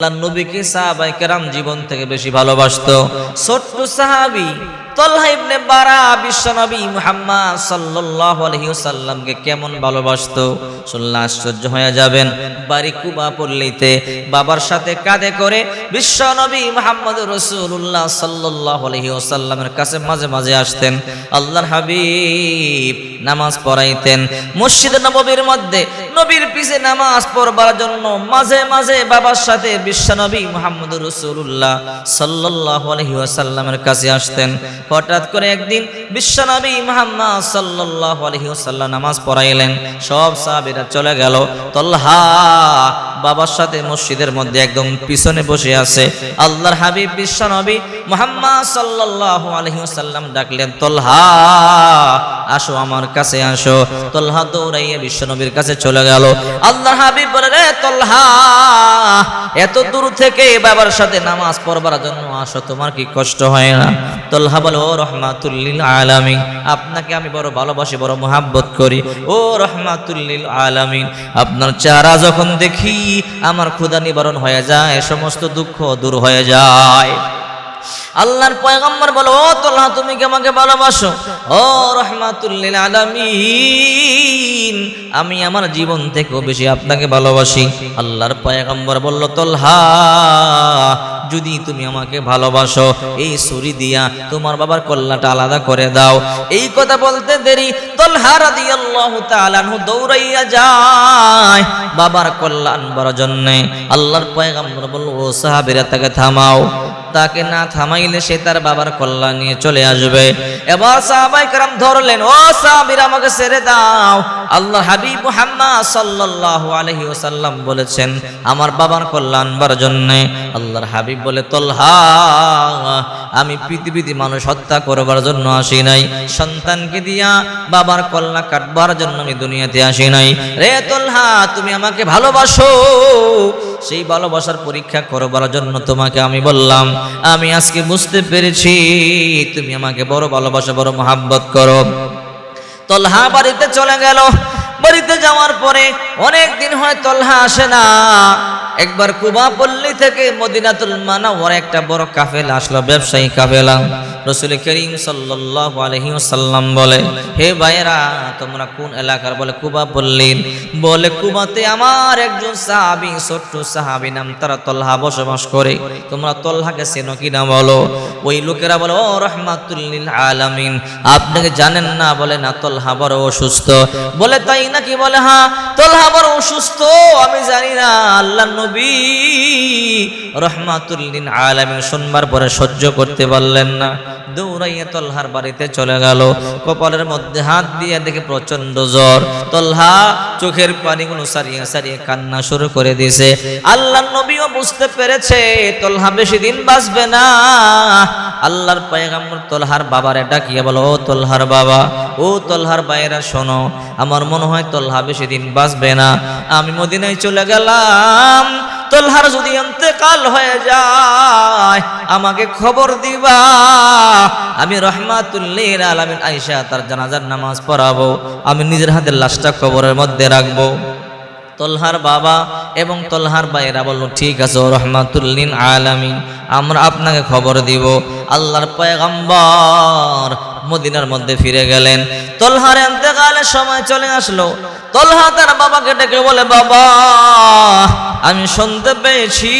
আল্লাহ নবীকে সাহাবাই কেরাম জীবন থেকে বেশি ভালোবাসত। ছোট্ট সাহাবি তলহা ইবনে বারা বিশ্বনবী মুহাম্মদ সাল্লাল্লাহু আলাইহি ওয়াসাল্লামকে কেমন আশ্চর্য হয়ে যাবেন। বাড়ি কুবা পল্লীতে বাবার সাথে কাঁধে করে বিশ্বনবী মুহাম্মদ রাসূলুল্লাহ সাল্লাল্লাহু আলাইহি ওয়াসাল্লামের কাছে মাঝে মাঝে আসতেন। আল্লাহর হাবিব নামাজ পড়াইতেন। মসজিদ নববীর মধ্যে নবীর পিছে নামাজ পড়বার জন্য মাঝে মাঝে বাবার সাথে বিশ্বনবী মুহাম্মদ রাসূলুল্লাহ সাল্লাল্লাহু আলাইহি ওয়াসাল্লামের কাছে আসতেন। হঠাৎ করে একদিন বিশ্বনবী মুহাম্মদ সাল্লাল্লাহু আলাইহি ওয়াসাল্লাম নামাজ পড়াইলেন। সব সাহাবীরা চলে গেল। তল্হা বাবার সাথে মসজিদের মধ্যে একদম পিছনে বসে আছে। আল্লাহর হাবিব বিশ্বনবী মুহাম্মদ সাল্লাল্লাহু আলাইহি ওয়াসাল্লাম ডাকলেন তল্হা আসো আমার কাছে আসো। তল্হা দৌড়াইয়া বিশ্বনবীর কাছে চলে গেল। আল্লাহর হাবিব বলে, রে তল্হা এত দূর থেকে বাবার সাথে নামাজ পড়বার জন্য আসো, তোমার কি কষ্ট হয় না? তল্হা বলে ও রহমাতুল্লিল আলামিন। আপনাকে আমি বড় ভালোবাসি, বড় মোহাব্বত করি। ও, রহমাতুল্লিল আলামিন। আপনার চেহারা যখন দেখি, আমার ক্ষুধা নিবারণ হয়ে যায়, সমস্ত দুঃখ দূর হয়ে যায়। আল্লাহর পয়গম্বর বলো, ও তোল্লা তুমি কি আমাকে ভালোবাসো? ও, রহমাতুল্লিল আলামিন। আমি আমার জীবন থেকেও বেশি আপনাকে ভালোবাসি। আল্লাহর পয়গম্বর বলল, তোল্হা যদি তুমি আমাকে ভালোবাসো, এই সুরি দিয়া তোমার বাবার কল্লাটা আলাদা করে দাও। এই কথা বলতে দেরি দৌড়াইয়া যায় বাবার কল্যাণ বড় জন্যে। আল্লাহর পয়গাম্বর বলল, ও সাহাবীরা, তাকে থামাও। তাকে না থামাইলে সে তার বাবার কল্যাণ নিয়ে চলে আসবে। এবার সাহাবাই কারাম ধরলেন, ও সাহাবীরা, আমাকে ছেড়ে দাও। আল্লাহ হাবিব মুহাম্মদ সাল্লাল্লাহু আলাইহি ওয়াসাল্লাম বলেছেন, আমার বাবার কল্যাণ বার জন্য। আল্লাহর হাবিব বলে, তলহা, আমি পৃথিবীতে মানুষ হত্যা করবার জন্য আসি নাই। সন্তানকে দিয়া বাবার কল্যাণ কাটবার জন্য আমি দুনিয়াতে আসি নাই। রে তলহা, তুমি আমাকে ভালোবাসো। সেই ভালোবাসার পরীক্ষা করবার জন্য তোমাকে আমি বললাম, আমি আজকে বুঝতে পেরেছি, তুমি আমাকে বড় ভালোবাসা, বড় মোহাম্মত করো। তলহা বাড়িতে চলে গেল। বাড়িতে যাওয়ার পরে অনেক দিন হয় তলহা আসে না। একবার কুবা পল্লী থেকে মদিনাতুল মানাওয়ার একটা বড় কাফেলা আসলো, ব্যবসায়ী কাফেলা। রসুল করিম সাল্লাল্লাহু আলাইহি বলে, হে ভাইয়েরা, তোমরা কোন এলাকার? বলে, কুবা পল্লীর। বলে, কুবাতে আমার একজন সাহাবী, ছোট্ট সাহাবী নাম তারা তলহা বসবাস করে। তোমরা তলহাকে চেনো কিনা বলো? ওই লোকেরা বলে, ও রহমাতুল্লিল আলামিন আপনাকে জানেন না? বলে, না, তলহা বড় অসুস্থ। বলে, তাই নাকি? বলে হ্যাঁ তলহা বড় অসুস্থ, আমি জানি না আল্লাহ রহমাতুল্লিন আলামিন শুনবার পরে সহ্য করতে পারলেন না। দৌড়াইয়া তলহার বাড়িতে চলে গেল। কপালের মধ্যে হাত দিয়ে দেখে প্রচণ্ড জ্বর। তলহা চোখের পানিগুলো সারিয়ে সারিয়ে কান্না শুরু করে দিয়েছে। আল্লাহ নবীও বুঝতে পেরেছে, তলহা বেশি দিন বাঁচবে না। আল্লাহর পায়গাম্বর তলহার বাবারে ডাকিয়ে বলো, ও তোলহার বাবা, ও তোলহার বাইরা শোনো, আমার মনে হয় তোলহা বেশি দিন বাঁচবে না। আমি মদিনায় চলে গেলাম, তোলহার যদি অন্তেকাল হয়ে যায়, আমাকে খবর দিবা। আমি রহমাতুল্লিল আলামিন আইসা তার জানাজার নামাজ পড়াবো, আমি নিজের হাতের লাশটা কবরের মধ্যে রাখব। তলহার বাবা এবং তলহার বাইরা বলল, ঠিক আছে রহমাতুল্লিন আলামিন, আমরা আপনাকে খবর দিব। আল্লাহর পয়গম্বর মদিনার মধ্যে ফিরে গেলেন। তলহার এতেকালের সময় চলে আসলো। তলহা তার বাবাকে ডেকে বলে, বাবা, আমি শুনতে পেয়েছি।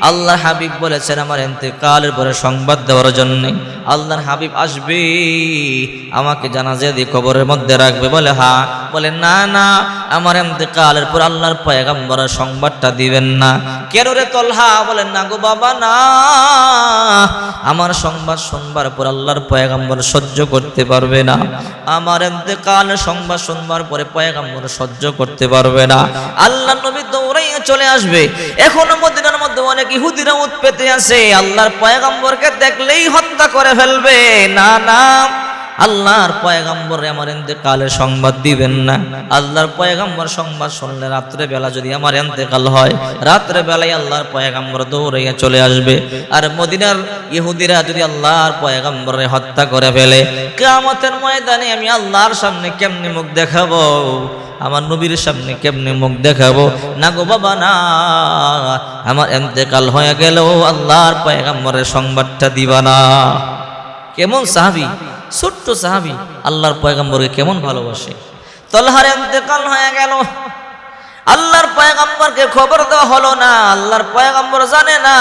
আল্লাহ হাবিব বলেছেন আমার এতেকালের পরে সংবাদ দেওয়ার জন্য। আল্লাহর হাবিব আসবে, আমাকে জানাজা দিয়ে কবরের মধ্যে রাখবে। বলে হা বলে না না, আমার এতেকালের পর আল্লাহর পয়গাম্বরের সংবাদটা দিবেন না। কেন রে তলহা? বলেন, না গো বাবা, না। আমার সংবাদ শুনবার পর আল্লাহর পয়গাম্বর সহ্য করতে পারবে না। আমার এতেকালের সংবাদ শুনবার পরে পয়গাম্বর সহ্য করতে পারবে না। আল্লাহ নবী দৌড়াইয়া চলে আসবে। এখনও মদিনার মধ্যে অনেক ইহুদিরা উৎপেতে আছে। আল্লাহর পয়গাম্বরকে দেখলেই হত্যা করে ফেলবে। না না। আল্লাহর পয়গাম্বরে আমার এতেকালের সংবাদ দিবেন না। আল্লাহর পয়গাম্বর সংবাদ শুনলে রাত্রে বেলা যদি আমার এতেকাল হয়, রাত্রে বেলায় আল্লাহর পয়গাম্বর দৌড়াইয়া চলে আসবে। আর মদিনার ইহুদিরা যদি আল্লাহর পয়গাম্বরে হত্যা করে ফেলে, কিয়ামতের ময়দানে আমি আল্লাহর সামনে কেমনে মুখ দেখাবো? আমার নবীর সামনে কেমনে মুখ দেখাবো? না গো বাবা, না। আমার এতেকাল হয়ে গেলেও আল্লাহর পয়গাম্বরের সংবাদটা দিবা না। কেমন সাহাবি? ছোট্ট সাহাবি আল্লাহর পয়গম্বরকে কেমন ভালোবাসে? তলহার এতেকাল হয়ে গেল। আল্লাহর পয়গম্বরকে খবর দেওয়া হলো না। আল্লাহর পয়গম্বর জানে না।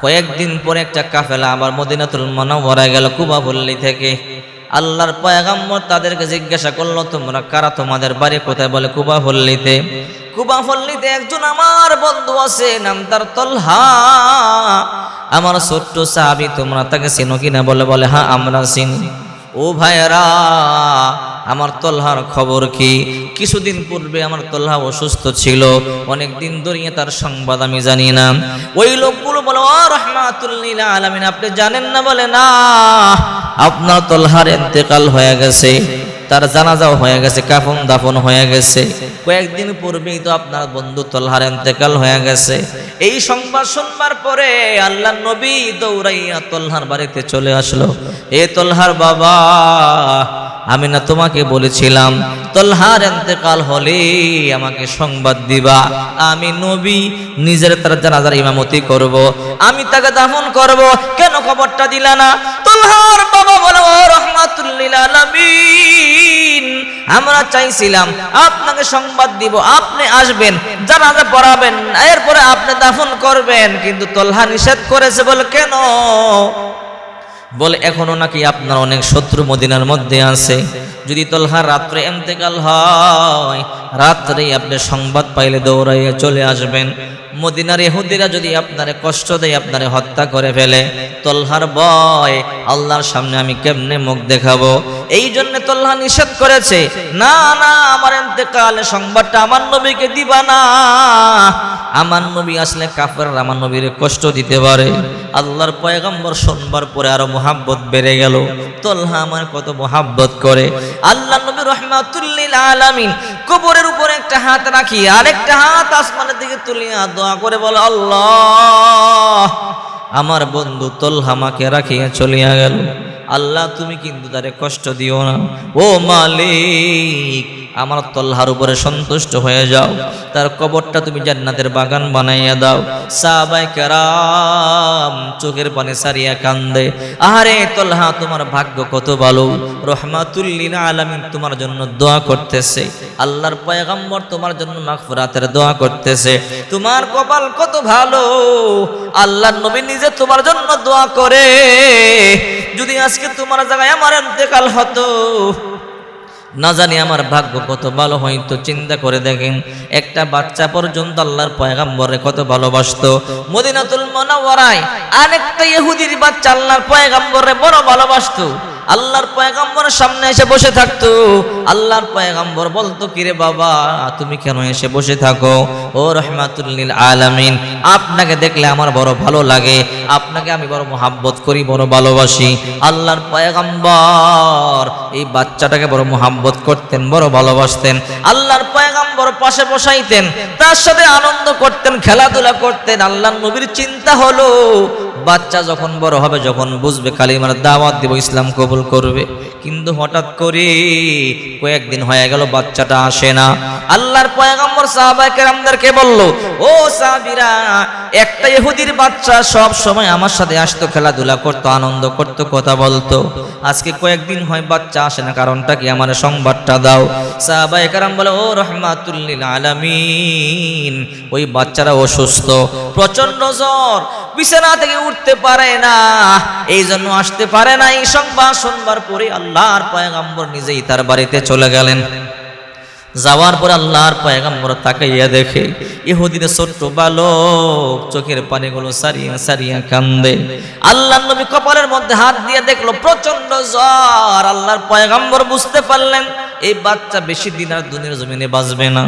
কয়েকদিন পরে একটা কাফেলা আবার মদিনাতুল মনাওয়ারা গেল কুবা বললি থেকে। আল্লাহর পয়গাম্বর তাদেরকে জিজ্ঞাসা করল, তোমরা কারা? তোমাদের বাড়ি কোথায়? বলে কুবা পল্লীতে কুবা পল্লীতে একজন আমার বন্ধু আছে, নাম তার তলহা। আমার ছোট্ট সাহাবি, তোমরা তাকে চিনো কিনা? বলে বলে হ্যাঁ আমরা চিনি। ও ভাইয়েরা, আমার তলহার খবর কি? কিছুদিন পূর্বে আমার তলহা অসুস্থ ছিল। অনেক দিন ধরিয়ে তার সংবাদ আমি জানি না। ওই লোকগুলো বলো রহমাতুল্লিল আলামিন, আপনি জানেন না? বলে, না। আপনার তলহার এতেকাল হয়ে গেছে, তার জানাজাও হয়ে গেছে, কাফন দাফন হয়ে গেছে। কয়েকদিন পূর্বেই তো আপনার বন্ধু তলহার এতেকাল হয়ে গেছে। এই সংবাদ শুনবার পরে আল্লাহ নবী দৌড়াইয়া তলহার বাড়িতে চলে আসলো। এ তলহার বাবা আমি না তোমাকে বলেছিলাম, তলহার এতেকাল হলে আমাকে সংবাদ দিবা। আমি নবী, নিজের তার জানাজার ইমামতি করব। আমি তাকে দাফন করব, কেন খবরটা দিলা না? তলহার বাবা বলো রহমাতুল্লিল আমরা চাইছিলাম আপনাকে সংবাদ দিব, আপনি আসবেন, জানাজা পড়াবেন, এরপরে আপনি দাফন করবেন। কিন্তু তলহা নিষেধ করেছে বলে, কেন? বলে এখনও নাকি আপনার অনেক শত্রু মদিনার মধ্যে আছে। যদি তলহা রাত্রে এমতেকাল হয়, রাত্রে আপনি সংবাদ পাইলে দৌড়াইয়া চলে আসবেন। মদিনার এহুদিরা যদি আপনারে কষ্ট দেয়, আপনারে হত্যা করে ফেলে, তলহার বয় আল্লাহর সামনে আমি কেমনে মুখ দেখাবো? এই জন্য তল্লাহ নিষেধ করেছে। না না, আমার এতেকালে সংবাদটা আমার নবীকে দিবা না। আমার নবী আসলে কাফের আমার নবীর কষ্ট দিতে পারে। আল্লাহর পয়গম্বর শুনবার পরে আরও মোহাব্বত বেড়ে গেল। তল্লাহ আমার কত মোহাব্বত করে। আল্লাহ নবী রহমাতুল্লিল আলামিন কবরের উপরে একটা হাত রাখি, আরেকটা হাত আসমানের দিকে তুলিয়া দোয়া করে বলে, আল্লাহ, আমার বন্ধু তলহামাকে রাখিয়া চলিয়া গেল। আল্লাহ, তুমি কিন্তু তারে কষ্ট দিও না। ও মালিক, আমার তল্লাহার উপরে সন্তুষ্ট হয়ে যাও। তার কবরটা তুমি জান্নাতের বাগান বানাইয়া দাও। সাহাবাই কেরাম চোখের পানে সারিয়া কান্দে আরে তল্লাহা তোমার ভাগ্য কত ভালো। রহমাতুল্লিন আলামিন তোমার জন্য দোয়া করতেছে। আল্লাহর পয়গম্বর তোমার জন্য মাগফিরাতের দোয়া করতেছে। তোমার কপাল কত ভালো। আল্লাহর নবী নিজে তোমার জন্য দোয়া করে। যদি আজকে তোমার জায়গায় আমার ইন্তেকাল হতো, না জানি আমার ভাগ্য কত ভালো হয়তো চিন্তা করে দেখেন, একটা বাচ্চা পর্যন্ত আল্লাহর পয়গাম্বরে কত ভালোবাসত। মদিনাতুল মনাওয়ারায় আরেকটা ইহুদির বাচ্চা আল্লাহর পয়গাম্বরে বড় ভালোবাসতো। আল্লাহর পয়গাম্বরের সামনে এসে বসে থাকতো। আল্লাহর পয়গাম্বর বলতো, কিরে বাবা, তুমি কেন এসে বসে থাকো? ও রহমাতুল্লিল আলামিন, আপনাকে দেখলে আমার বড় ভালো লাগে। আপনাকে আমি বড় মোহাব্বত করি, বড় ভালোবাসি। আল্লাহর পয়গাম্বর এই বাচ্চাটাকে বড় মোহাব্বত করতেন, বড় ভালোবাসতেন। আল্লাহর পয়গাম্বর পাশে বসাইতেন, তার সাথে আনন্দ করতেন, খেলাধুলা করতেন। আল্লাহর নবীর চিন্তা হলো বাচ্চা যখন বড় হবে, যখন বুঝবে কালিমার দাওয়াত দিব, ইসলাম কবুল করবে। কিন্তু হঠাৎ করে কয়েকদিন হয়ে গেল, বাচ্চাটা আসে না। আল্লাহর পয়গম্বর সাহাবায়ে কেরামদেরকে বলল, ও সাহাবীরা, একটা ইহুদির বাচ্চা সব সময় আমার সাথে আসতো, খেলাধুলা করতো, আনন্দ করতো, কথা বলতো। আজকে কয়েকদিন হয় বাচ্চা আসে না, কারণটা কি আমার সংবাদটা দাও? সাহাবায়ে কেরাম বলে, ও রহমাতুল্লিল আলামিন, ওই বাচ্চারা অসুস্থ প্রচণ্ড জ্বর, বিছানা থেকে উঠতে পারে না এই জন্য আসতে পারে না এই সংবাদ শুনবার পরে আল্লাহর পয়গম্বর নিজেই তার বাড়িতে চলে গেলেন। যাওয়ার পর আল্লাহর পয়গম্বর তাকাইয়া দেখে ইহুদিনের ছোট্ট বালক চোখের পানিগুলো সারিয়া সারিয়া কান্দে। আল্লাহ নবী কপালের মধ্যে হাত দিয়ে দেখল প্রচণ্ড জ্বর। আল্লাহর পয়গম্বর বুঝতে পারলেন, এই বাচ্চা বেশি দিন আর দুনিয়ার জমিনে বাঁচবে না।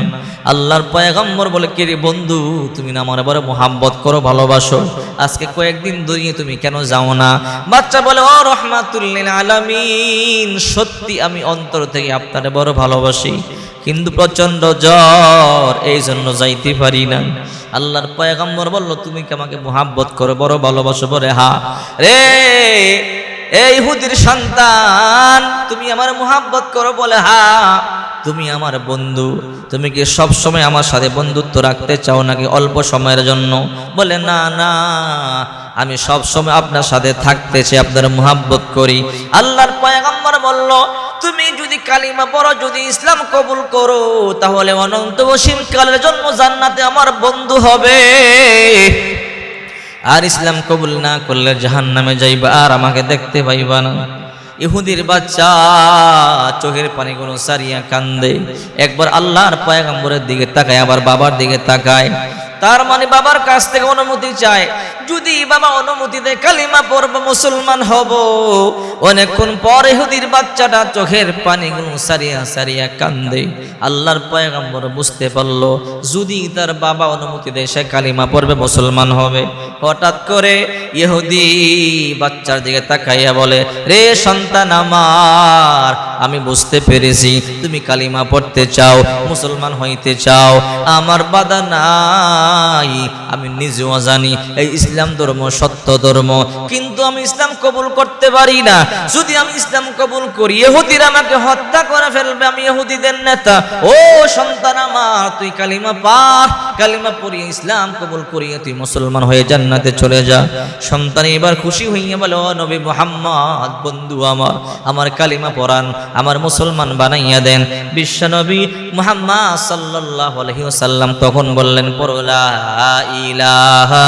আল্লাহর পয়গম্বর বলে, কে রে বন্ধু, তুমি না আমার বড় মোহাব্বত করো, ভালোবাসো। আজকে কয়েকদিন দুনিয়ে তুমি কেন যাও না? বাচ্চা বলে, ও রহমাতুল্লিল আলামিন, সত্যি আমি অন্তর থেকে আপনারে বড় ভালোবাসি। কিন্তু প্রচণ্ড জ্বর, এই জন্য যাইতে পারি না। আল্লাহর পয়গাম্বর বলল, তুমি কি আমাকে মোহাব্বত করো? বড় ভালোবাসো বলে, হা। রে এই হুদির সন্তান, তুমি আমার মোহাব্বত করো বলে, হা, তুমি আমার বন্ধু, তুমি কি সব সময় আমার সাথে বন্ধুত্ব রাখতে চাও নাকি অল্প সময়ের জন্য? বলে, না না, আমি সব সময় আপনার সাথে থাকতে চাই, আপনার মোহাব্বত করি। আল্লাহর পয়গম্বর বলল, তুমি যদি কালিমা পড়ো, যদি ইসলাম কবুল করো, তাহলে অনন্ত অসীম কালের জন্য জান্নাতে আমার বন্ধু হবে। আর ইসলাম কবুল না করলে জাহান নামে যাইবা আর আমাকে দেখতে পাইবা না। ইহুদির বাচ্চা, চোখের পানি কোনো সারিয়া কান্দে। একবার আল্লাহর পয়গাম্বরের দিকে তাকায়, আবার বাবার দিকে তাকায়। তার মানে বাবার কাছ থেকে অনুমতি চায়। যদি বাবা অনুমতি দেয় কালিমা পড়ব, মুসলমান হব। অনেকক্ষণ পর ইহুদির বাচ্চাটা চোখের পানিগুলো সারিয়া সারিয়া কান্দে। আল্লাহর পয়গাম্বর বুঝতে পারল, যদি তার বাবা অনুমতি দেয় সে কালিমা পড়বে, মুসলমান হবে। হঠাৎ করে ইহুদি বাচ্চার দিকে তাকাইয়া বলে, রে সন্তান আমার আমি বুঝতে পেরেছি, তুমি কালিমা পড়তে চাও, মুসলমান হইতে চাও। আমার বাধা নাই, আমি নিজেও জানি, এই ইসলাম ধর্ম সত্য ধর্ম, কিন্তু আমি ইসলাম কবুল করতে পারি না। যদি আমি ইসলাম কবুল করি, ইহুদিরা আমাকে হত্যা করে ফেলবে, আমি ইহুদিদের নেতা। ও সন্তান আমার, তুই কালিমা পার কালিমা পড়িয়ে ইসলাম কবুল করিয়ে তুই মুসলমান হয়ে জান্নাতে চলে যা। সন্তান এবার খুশি হইয়া বলে নবী মোহাম্মদ, বন্ধু আমার আমার কালিমা পড়ান আমার মুসলমান বানাইয়া দেন। বিশ্বনবী মোহাম্মা মুহাম্মদ সাল্লাল্লাহু আলাইহি ওয়াসাল্লাম তখন বললেন পড়লা ইলাহা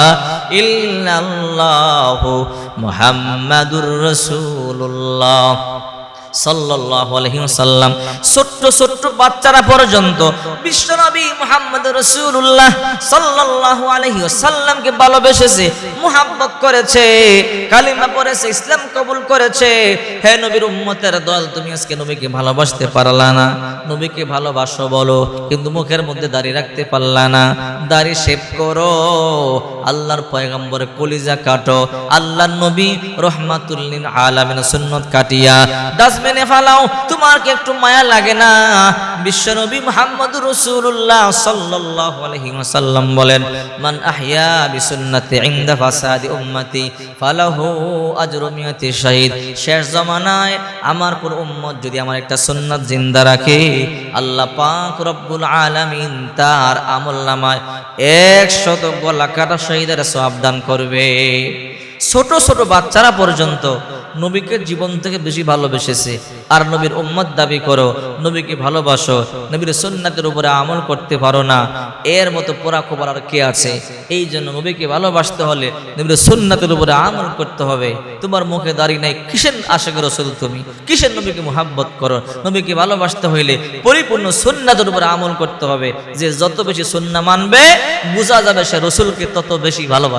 ইল্লাল্লাহু মুহাম্মাদুর রাসূলুল্লাহ। ওয়াসাল্লাম। ছোট্ট ছোট্ট বাচ্চারা পর্যন্ত বিশ্বনবী মুহাম্মদ রাসূলুল্লাহ সাল্লাল্লাহু আলাইহি ওয়াসাল্লামকে ভালোবেসেছে, মুহাব্বত করেছে, কালিমা পড়েছে, ইসলাম কবুল করেছে। হে নবীর উম্মতের দল, তুমি আজকে নবীকে ভালোবাসতে পারলা না। নবীকে ভালোবাসো বলো, কিন্তু মুখের মধ্যে দাড়ি রাখতে পারলা না। দাড়ি শেভ করো। আল্লাহর কলিজা কাটো। আল্লাহর নবী রহমাতুল্লিন আলামিন সুন্নত কাটিয়া ডাস্টবিনে ফালাও। তোমার কি একটু মায়া লাগে না? বিশ্বনবী মুহাম্মদ রাসূলুল্লাহ সাল্লাল্লাহু আলাইহি বলেন, মান আহইয়া বিসুন্নতি ইনদা ফাসাদি উম্মতি, ফালাহু আজরু মিয়াতি শাহিদ। শেষ জামানায় আমার কোন উম্মত যদি আমার একটা সুন্নাত জিন্দা রাখে, আল্লাহ পাক রব্বুল আলামিন তার আমলনামায় 100 গলা কাটা শহীদের সওয়াব দান করবে। ছোট ছোট বাচ্চারা পর্যন্ত নবীকে জীবন থেকে বেশি ভালোবেসেছে। আর নবীর উম্মত দাবি করো, নবীকে ভালোবাসো, নবীর সুন্নাতের উপরে আমল করতে পারো না। এর মতো পোড়া খবর আর কে আছে? এই জন্য নবীকে ভালোবাসতে হলে নবীর সুন্নাতের উপরে আমল করতে হবে। তোমার মুখে দাঁড়িয়ে নাই, কিসের আশা করো শুধু তুমি? কিসের নবীকে মোহাব্বত করো? নবীকে ভালোবাসতে হইলে পরিপূর্ণ সুন্নাতের উপরে আমল করতে হবে। যে যত বেশি সুন্না মানবে, বোঝা যাবে সে রসুলকে তত বেশি ভালোবাসে।